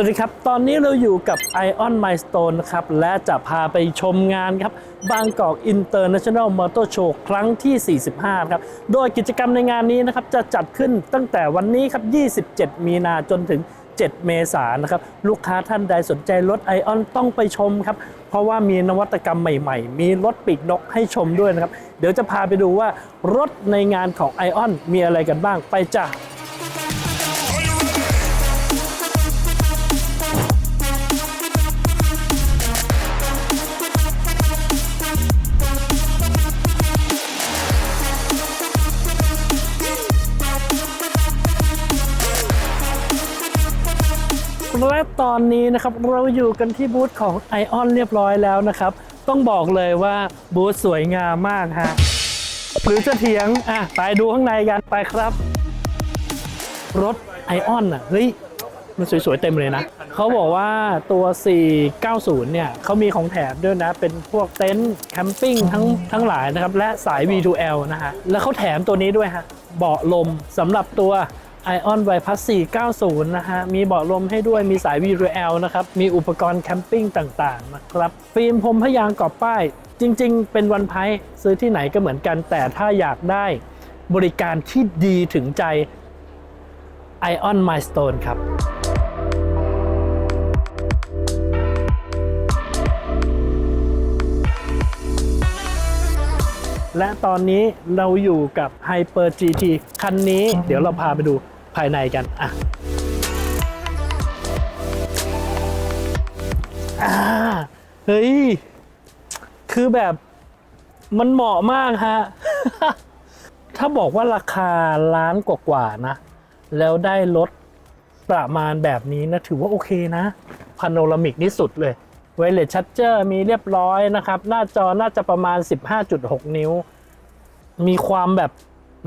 สวัสดีครับ ตอนนี้เราอยู่กับ Ion Milestone นะครับ และจะพาไปชมงานครับ บางกอก International Motor Show ครั้งที่ 45 ครับ โดยกิจกรรมในงานนี้นะครับ จะจัดขึ้นตั้งแต่วันนี้ครับ 27 มีนาจนถึง 7 เมษายนนะครับ ลูกค้าท่านใดสนใจรถ Ion ต้องไปชมครับ เพราะว่ามีนวัตกรรมใหม่ๆ มีรถปีกนกให้ชมด้วยนะครับ เดี๋ยวจะพาไปดูว่ารถในงานของ Ion มีอะไรกันบ้าง ไปจ้ะ และตอนนี้นะครับเราอยู่กันที่บูธของ Ion เรียบร้อยแล้วนะครับ ต้องบอกเลยว่าบูธสวยงามมากฮะหรือจะเถียงอะไปดูข้างในกันไปครับ รถ Ion อะเฮ้ยมันสวยๆเต็มเลยนะ เขาบอกว่าตัว 490 เนี่ยเขามีของแถมด้วยนะ เป็นพวกเต็นท์แคมปิ้งทั้งทั้งหลายนะครับ และสาย V2L นะฮะ แล้วเขาแถมตัวนี้ด้วยฮะ เบาะลมสำหรับตัว Ion y p a s 490 นะฮะ มีเบาะลมให้ด้วย มีสาย VRL นะครับ มีอุปกรณ์แคมปิ้งต่างๆนะครับ ฟิล์มพรมพยางกรอบป้าย จริงๆ เป็นวันไพซื้อที่ไหนก็เหมือนกัน แต่ถ้าอยากได้บริการที่ดีถึงใจ Ion Milestone ครับ และตอนนี้เราอยู่กับ Hyper GT คันนี้ เดี๋ยวเราพาไปดูภายในกันอะอ่าเฮ้ย คือแบบมันเหมาะมากฮะ ถ้าบอกว่าราคาล้านกว่าๆนะ แล้วได้รถประมาณแบบนี้นะ ถือว่าโอเคนะพาโนรามิกนี่สุดเลย ไวเลสชั r เจอร์มีเรียบร้อยนะครับ หน้าจอน่าจะประมาณ 15.6 นิ้ว มีความแบบ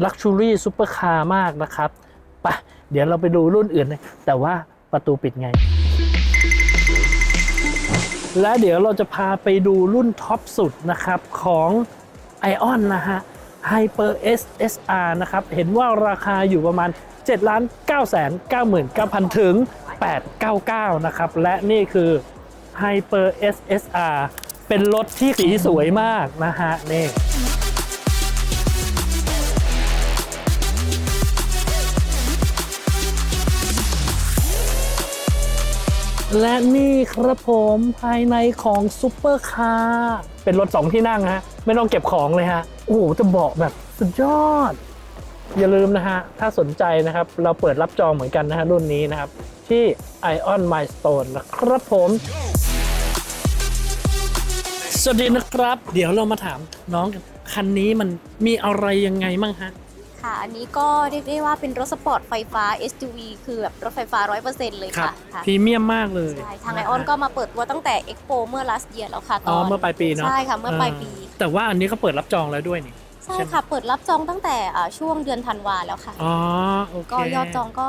ลักชูรี่ซูเปอร์คาร์มากนะครับปะเดี๋ยวเราไปดูรุ่นอื่นนะแต่ว่าประตูปิดไง และเดี๋ยวเราจะพาไปดูรุ่นท็อปสุดนะครับของ Ion นะฮะ Hyper SSR นะครับ เห็นว่าราคาอยู่ประมาณ7ล้าน9แสน99,000 ถึง 899 นะครับ และนี่คือ Hyper SSR เป็นรถที่สีสวยมากนะฮะนี่และนี่ครับผมภายในของซุปเปอร์คาร์เป็นรถสองที่นั่งฮะ ไม่ต้องเก็บของเลยฮะ โอ้โห จะบอกแบบสุดยอด อย่าลืมนะฮะ ถ้าสนใจนะครับ เราเปิดรับจองเหมือนกันนะฮะ รุ่นนี้นะครับ ที่ Ion Milestone นะครับผม สวัสดีนะครับ เดี๋ยวเรามาถามน้องกันคันนี้มันมีอะไรยังไงมั่งฮะ ค่ะ อันนี้ก็เรียกได้ว่าเป็นรถสปอร์ตไฟฟ้า SUV คือแบบรถไฟฟ้า 100%เลยครับค่ะค่ะพรีเมียมมากเลยใช่ทางไอออนก็มาเปิดตัวตั้งแต่ Expo เมื่อ last year แล้วค่ะตอ๋ออนเมื่อปลายปีเนาะใช่ค่ะเมื่อปลายปี แต่ว่าอันนี้ก็เปิดรับจองแล้วด้วยนี่ ใช่ค่ะ เปิดรับจองตั้งแต่อ่าช่วงเดือนธันวาแล้วค่ะ อ๋อโอเคก็ยอดจองก็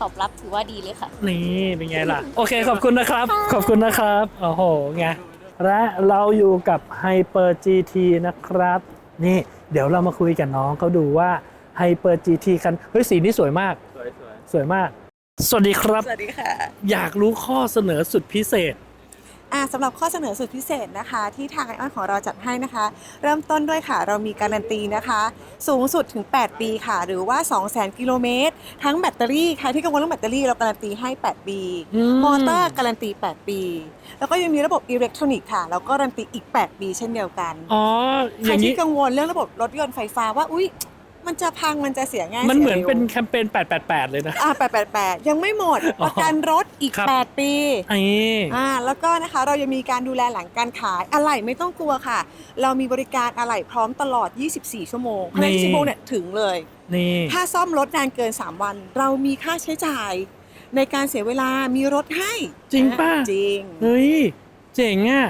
ตอบรับถือว่าดีเลยค่ะ นี่เป็นไงล่ะ โอเคขอบคุณนะครับ ขอบคุณนะครับโอ้โหไง และเราอยู่กับ Hyper GT นะครับ นี่เดี๋ยวเรามาคุยกับน้องเขาดูว่า Hyper GT คันเฮ้ยสีนี้สวยมาก สวยสวยมาก สวัสดีครับ สวัสดีค่ะ อยากรู้ข้อเสนอสุดพิเศษ อ่าสำหรับข้อเสนอสุดพิเศษนะคะ ที่ทางไอออนของเราจัดให้นะคะ เริ่มต้นด้วยค่ะ เรามีการันตีนะคะ สูงสุดถึง 8 ปีค่ะ หรือว่า 200,000 กิโลเมตร ทั้งแบตเตอรี่ใครที่กังวลเรื่องแบตเตอรี่เราการันตีให้ 8 ปีอืมมอเตอร์การันตี 8 ปี แล้วก็ยังมีระบบอิเล็กทรอนิกส์ค่ะแล้วก็การันตีอีก 8 ปี เช่นเดียวกันอ๋ออใครย่างนี้ที่กังวลเรื่องระบบรถยนต์ไฟฟ้าว่าอุ๊ย มันจะพังมันจะเสียง่ายมันเหมือนสียร็วเป็นแคมเปญ888 เลยนะอ่า888 ยังไม่หมดอ๋อประกันรถอีกครับ8ปีไอ้อ่าแล้วก็นะคะเรายังมีการดูแลหลังการขายอะไหล่ไม่ต้องกลัวค่ะ เรามีบริการอะไหล่พร้อมตลอด 24 ชั่วโมงภายใน24ชั่วโมงเนี่ยถึงเลยนี่ถ้าซ่อมรถนานเกิน 3 วัน เรามีค่าใช้จ่าย ในการเสียเวลามีรถให้ จริงป่ะจริงเฮ้ยเจ๋งอะ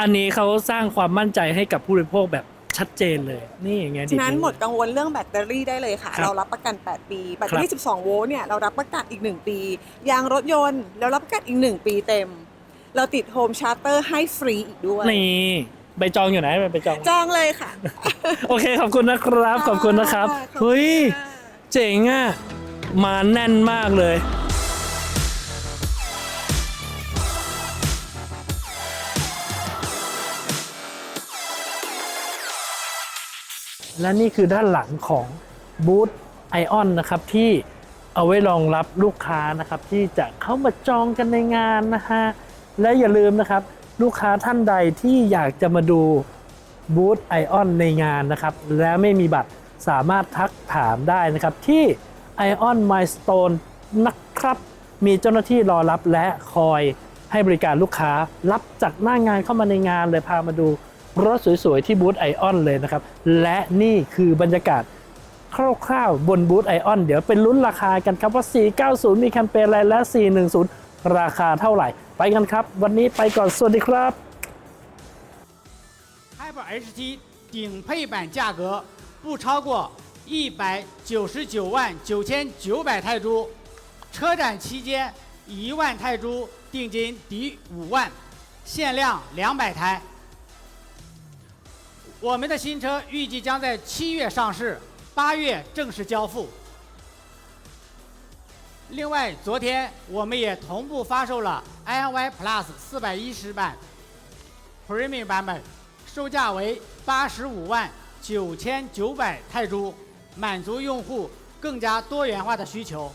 อันนี้เขาสร้างความมั่นใจให้กับผู้บริโภคแบบ ชัดเจนเลย นี่ไงดีฉะนั้นหมดกังวลเรื่องแบตเตอรี่ได้เลยค่ะครับเรารับประกัน 8 ปีแบตเตอรี่ 12 โวลต์เนี่ยเรารับประกันอีก 1 ปียางรถยนต์เรารับประกันอีก 1 ปีเต็ม เราติดโฮมชาร์เตอร์ให้ฟรีอีกด้วยนี่ใบจองอยู่ไหนใบจองจองเลยค่ะ โอเคขอบคุณนะครับ ขอบคุณนะครับขอบคุณเฮ้ยค่ะเจ๋งอะมาแน่นมากเลย และนี่คือด้านหลังของบูธไอออนนะครับที่เอาไว้รองรับลูกค้านะครับที่จะเข้ามาจองกันในงานนะฮะและอย่าลืมนะครับ ลูกค้าท่านใดที่อยากจะมาดูบูธไอออนในงานนะครับ และไม่มีบัตรสามารถทักถามได้นะครับ ที่ Ion Milestone นะครับ มีเจ้าหน้าที่รอรับและคอยให้บริการลูกค้า รับจากหน้างานเข้ามาในงานเลยพามาดู รถสวยๆ ที่บูธไอออนเลยนะครับ และนี่คือบรรยากาศ คร่าวๆ บนบูธไอออนเดี๋ยวเป็นลุ้นราคากันครับว่า 490 มีแคมเปญอะไรและ 410 ราคาเท่าไหร่ ไปกันครับ วันนี้ไปก่อน สวัสดีครับ Hyper HT 顶配版价格不超过一百九十九万九千九百泰铢，车展期间一万泰铢定金抵五万，限量两百台。 我们的新车预计将在七月上市，八月正式交付。另外，昨天我们也同步发售了 iNY Plus 四百一十版 Premium 版本，售价为八十五万九千九百泰铢，满足用户更加多元化的需求。